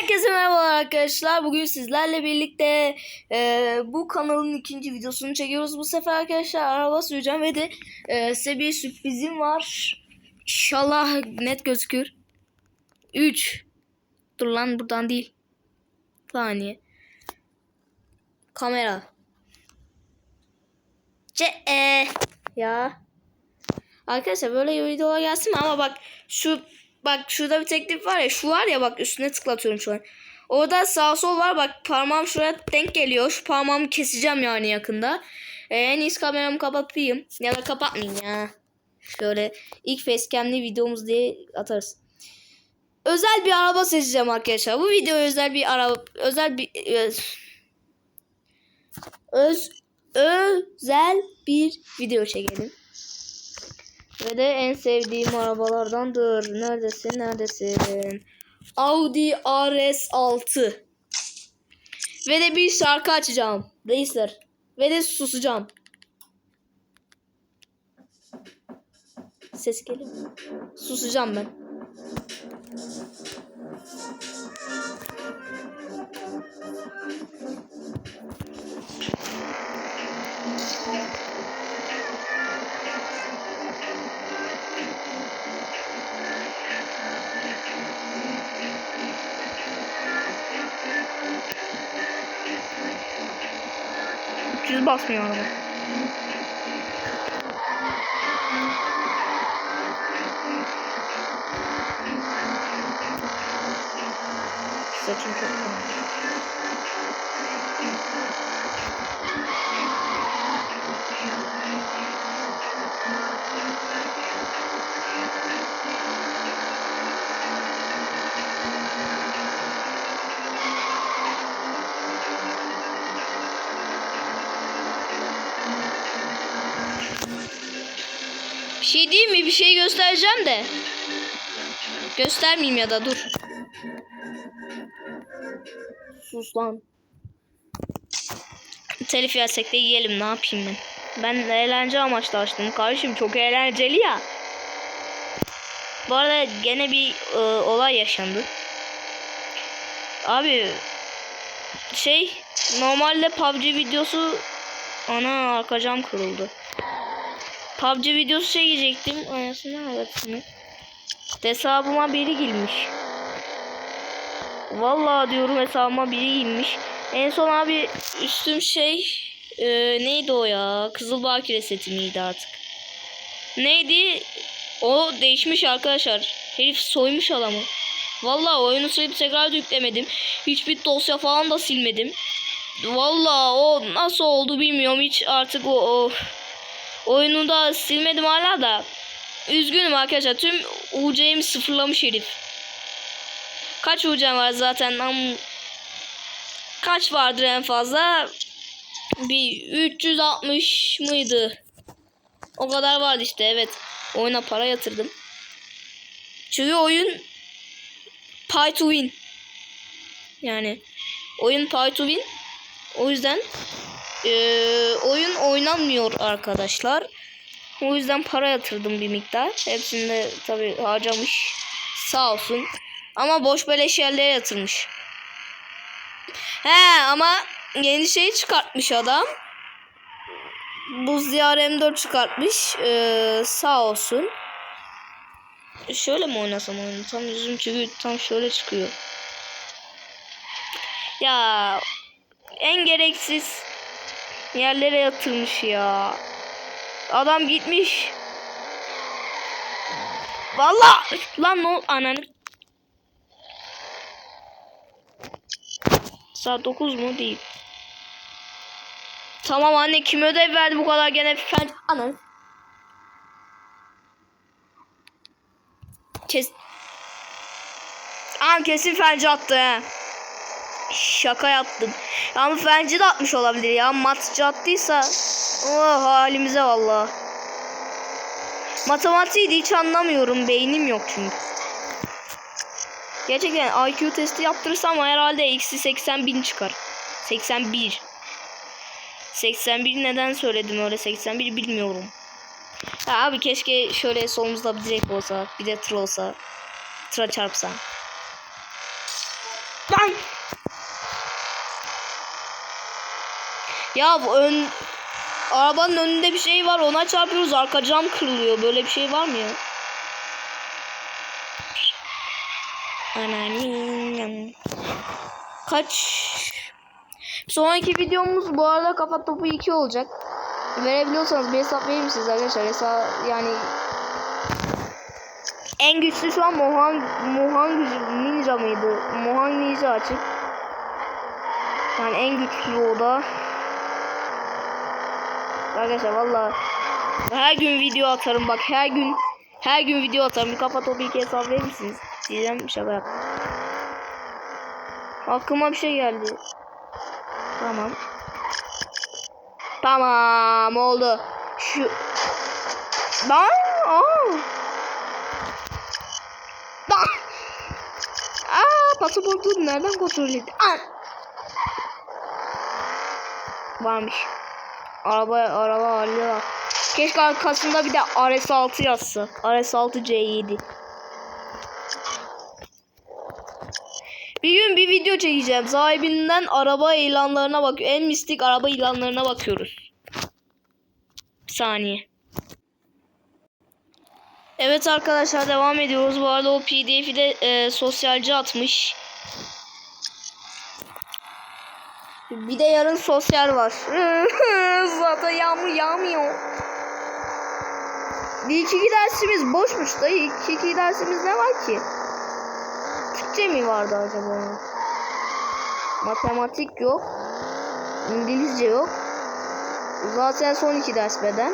Herkese merhabalar arkadaşlar. Bugün sizlerle birlikte e, bu kanalın ikinci videosunu çekiyoruz. Bu sefer arkadaşlar araba süreceğim ve de e, size bir sürprizim var. İnşallah net gözükür. 3 Dur lan buradan değil. Saniye. Kamera. Ce e. ya. Arkadaşlar böyle videolar gelsin mi? Ama bak şu bak şurada bir teklif var ya şu var ya bak üstüne tıklatıyorum şu an. Orada sağ sol var bak parmağım şuraya denk geliyor. Şu parmağımı keseceğim yani yakında. Ee, en iyisi kameramı kapatayım. Ya da kapatmayayım ya. Şöyle ilk facecam'li videomuz diye atarız. Özel bir araba seçeceğim arkadaşlar. Bu video özel bir araba özel bir öz, öz özel bir video çekelim. Ve de en sevdiğim arabalardandır. Neredesin? Neredesin? Audi RS6. Ve de bir şarkı açacağım. Racer. Ve de susacağım. Ses geliyor. Susacağım ben. Düz basmıyor araba. Saçım çok kötü. Şey değil mi? Bir şey göstereceğim de. Göstermeyeyim ya da dur. Sus lan. Telif yersek de yiyelim ne yapayım ben. Ben eğlence amaçlı açtım kardeşim çok eğlenceli ya. Bu arada gene bir e, olay yaşandı. Abi şey normalde PUBG videosu ana arka cam kırıldı. PUBG videosu çekecektim. Anasını ağlatını. Hesabıma biri girmiş. Vallahi diyorum hesabıma biri girmiş. En son abi üstüm şey e, neydi o ya? Kızılbaki seti miydi artık? Neydi? O değişmiş arkadaşlar. Herif soymuş adamı. Vallahi oyunu silip tekrar yüklemedim. Hiçbir dosya falan da silmedim. Vallahi o nasıl oldu bilmiyorum. Hiç artık o, o oyunu da silmedim hala da. Üzgünüm arkadaşlar. Tüm UC'mi sıfırlamış herif. Kaç UC'm var zaten? Am kaç vardır en fazla? Bir 360 mıydı? O kadar vardı işte evet. Oyuna para yatırdım. Çünkü oyun pay to win. Yani oyun pay to win. O yüzden ee, oyun oynanmıyor arkadaşlar. O yüzden para yatırdım bir miktar. Hepsini de tabii harcamış. Sağ olsun. Ama boş beleş yerlere yatırmış. He ama yeni şey çıkartmış adam. Buz diyar M4 çıkartmış. Ee, sağ olsun. Şöyle mi oynasam oyunu? Tam yüzüm çünkü tam şöyle çıkıyor. Ya en gereksiz yerlere yatırmış ya. Adam gitmiş. Vallahi lan ne ol ananı. Saat 9 mu değil. Tamam anne kim ödev verdi bu kadar gene fen ananı. Kes. An kesin fence attı he. Şaka yaptım. Ama fence de atmış olabilir ya. Matçı attıysa. Oh halimize valla. Matematiği de hiç anlamıyorum. Beynim yok çünkü. Gerçekten IQ testi yaptırırsam herhalde eksi 80 bin çıkar. 81. 81 neden söyledim öyle 81 bilmiyorum. Ya abi keşke şöyle solumuzda bir direk olsa. Bir de tır olsa. Tıra çarpsa. Lan! Ya ön arabanın önünde bir şey var ona çarpıyoruz arka cam kırılıyor. Böyle bir şey var mı ya? Ananın. Kaç? Sonraki videomuz bu arada kafa topu 2 olacak. Verebiliyorsanız bir hesap verir misiniz arkadaşlar? Hesap yani en güçlü şu an Mohan Mohan Ninja mıydı? Mohan Ninja açık. Yani en güçlü o da. Arkadaşlar valla her gün video atarım bak her gün her gün video atarım. Bir kafa topu iki hesap verir misiniz? Diyeceğim şaka yap. Aklıma bir şey geldi. Tamam. Tamam oldu. Şu ben aa. Bak. Aa pasaportu nereden kontrol? Aa. Varmış. Araba araba hali var. Keşke arkasında bir de RS6 yazsa. RS6 C7. Bir gün bir video çekeceğim. Sahibinden araba ilanlarına bak. En mistik araba ilanlarına bakıyoruz. Bir saniye. Evet arkadaşlar devam ediyoruz. Bu arada o pdf'i de e, sosyalci atmış. Bir de yarın sosyal var. Zaten yağmur yağmıyor. Bir iki dersimiz boşmuş da iki iki dersimiz ne var ki? Türkçe mi vardı acaba? Matematik yok. İngilizce yok. Zaten son iki ders beden.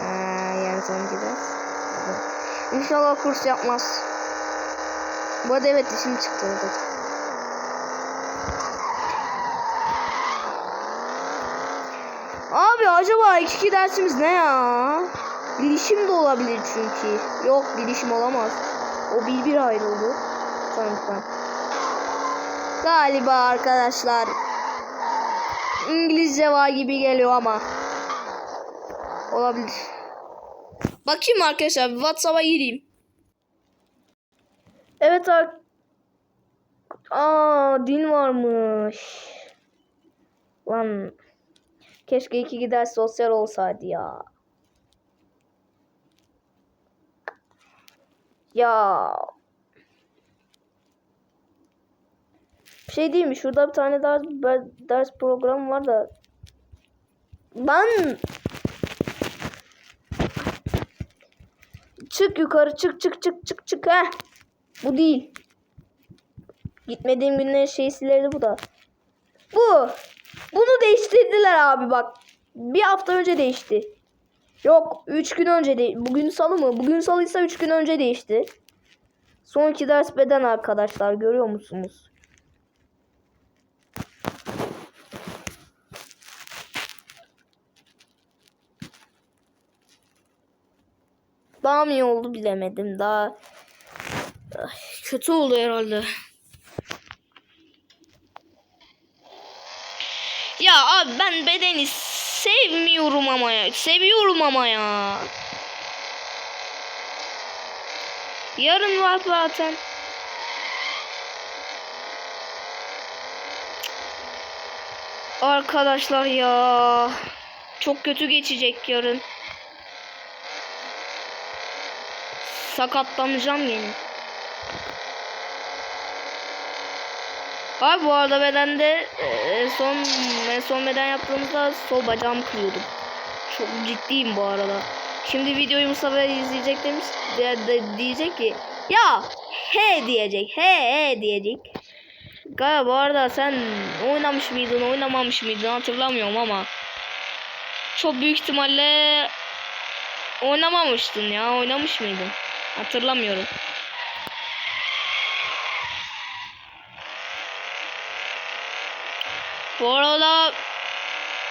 Ee, yani son iki ders. İnşallah kurs yapmaz. Bu arada evet dişim çıktı orada. Abi acaba iki dersimiz ne ya? Bilişim de olabilir çünkü. Yok bilişim olamaz. O bir bir ayrıldı. Sanırım. Galiba arkadaşlar. İngilizce var gibi geliyor ama. Olabilir. Bakayım arkadaşlar WhatsApp'a gireyim. Evet ar Aa din varmış. Lan keşke iki gider sosyal olsaydı ya. Ya. Bir şey değil mi? Şurada bir tane ders, ders programı var da. Ben Çık yukarı çık çık çık çık çık ha. Bu değil. Gitmediğim günlerin şeysileri bu da. Bu. Bunu değiştirdiler abi bak. Bir hafta önce değişti. Yok 3 gün önce değil. Bugün salı mı? Bugün salıysa 3 gün önce değişti. Son iki ders beden arkadaşlar görüyor musunuz? Daha mı iyi oldu bilemedim. Daha kötü oldu herhalde. Ya abi ben bedeni sevmiyorum ama ya. Seviyorum ama ya. Yarın var zaten. Arkadaşlar ya. Çok kötü geçecek yarın. Sakatlanacağım yine. Abi bu arada bedende e, son en son beden yaptığımızda sol bacağımı kırıyordum. Çok ciddiyim bu arada. Şimdi videoyu Mustafa izleyecek demiş de, de, diyecek ki ya he diyecek he he diyecek. Galiba bu arada sen oynamış mıydın oynamamış mıydın hatırlamıyorum ama çok büyük ihtimalle oynamamıştın ya oynamış mıydın hatırlamıyorum. Bu arada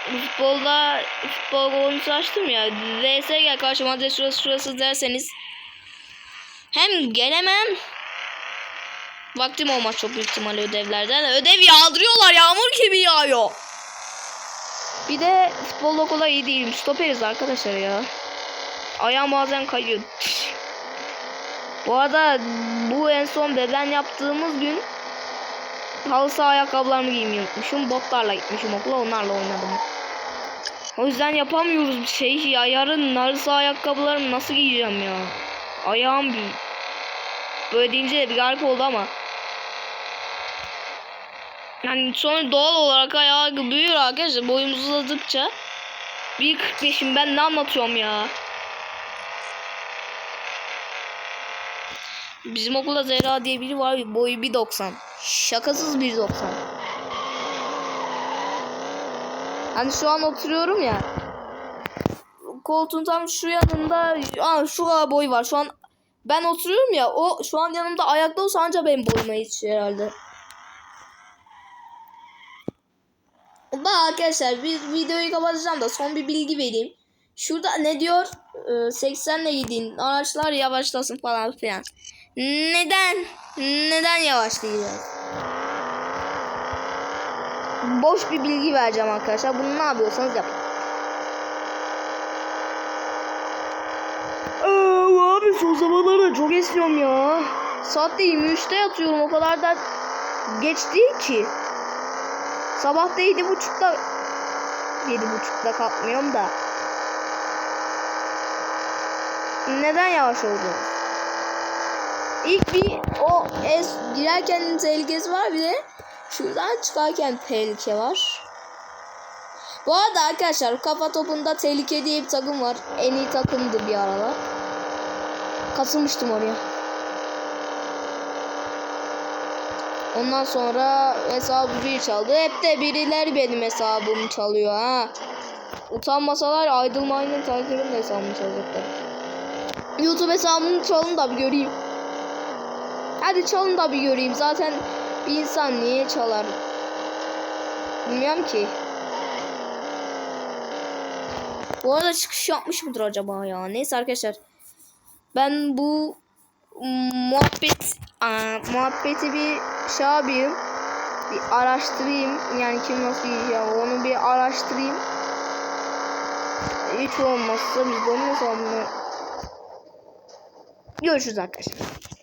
futbolda futbol konusu açtım ya. VS gel karşıma şurası şurası derseniz hem gelemem vaktim olmaz çok büyük ihtimalle ödevlerden. Ödev yağdırıyorlar yağmur gibi yağıyor. Bir de futbol o kadar iyi değilim. Stoperiz arkadaşlar ya. Ayağım bazen kayıyor. Bu arada bu en son beden yaptığımız gün halı saha ayakkabılarımı giymeyi unutmuşum. Botlarla gitmişim okula onlarla oynadım. O yüzden yapamıyoruz bir şey ya. Yarın halı saha ayakkabılarımı nasıl giyeceğim ya? Ayağım bir... Böyle deyince de bir garip oldu ama. Yani sonra doğal olarak ayağı büyür arkadaşlar. Boyumuz uzadıkça. 1.45'im ben ne anlatıyorum ya? Bizim okulda Zehra diye biri var. Boyu 1.90. Şakasız 1.90. Hani şu an oturuyorum ya. Koltuğun tam şu yanında aa, şu kadar boy var. Şu an ben oturuyorum ya. O şu an yanımda ayakta olsa anca benim boyuma yetişir herhalde. Bak arkadaşlar bir videoyu kapatacağım da son bir bilgi vereyim. Şurada ne diyor? Ee, 80 ile gidin. Araçlar yavaşlasın falan filan. Neden? Neden yavaşlayacağız? Boş bir bilgi vereceğim arkadaşlar. Bunu ne yapıyorsanız yapın. Aa, abi son zamanlarda çok esiyorum ya. Saatte 23'te yatıyorum. O kadar da geç değil ki. Sabah da 7.30'da 7.30'da kalkmıyorum da. Neden yavaş oldunuz? İlk bir o es girerken tehlikesi var bir de şuradan çıkarken tehlike var. Bu arada arkadaşlar kafa topunda tehlike diye bir takım var. En iyi takımdı bir aralar. Katılmıştım oraya. Ondan sonra hesabı bir çaldı. Hep de birileri benim hesabımı çalıyor ha. Utanmasalar Aydılmay'ın Tiger'ın da hesabını çalacaklar. YouTube hesabımı çalın da bir göreyim. Hadi çalın da bir göreyim. Zaten bir insan niye çalar? Bilmiyorum ki. Bu arada çıkış yapmış mıdır acaba ya? Neyse arkadaşlar. Ben bu muhabbet aa, muhabbeti bir şey yapayım. Bir araştırayım. Yani kim nasıl yiyeceğim onu bir araştırayım. Hiç olmazsa biz onun hesabını görüşürüz arkadaşlar.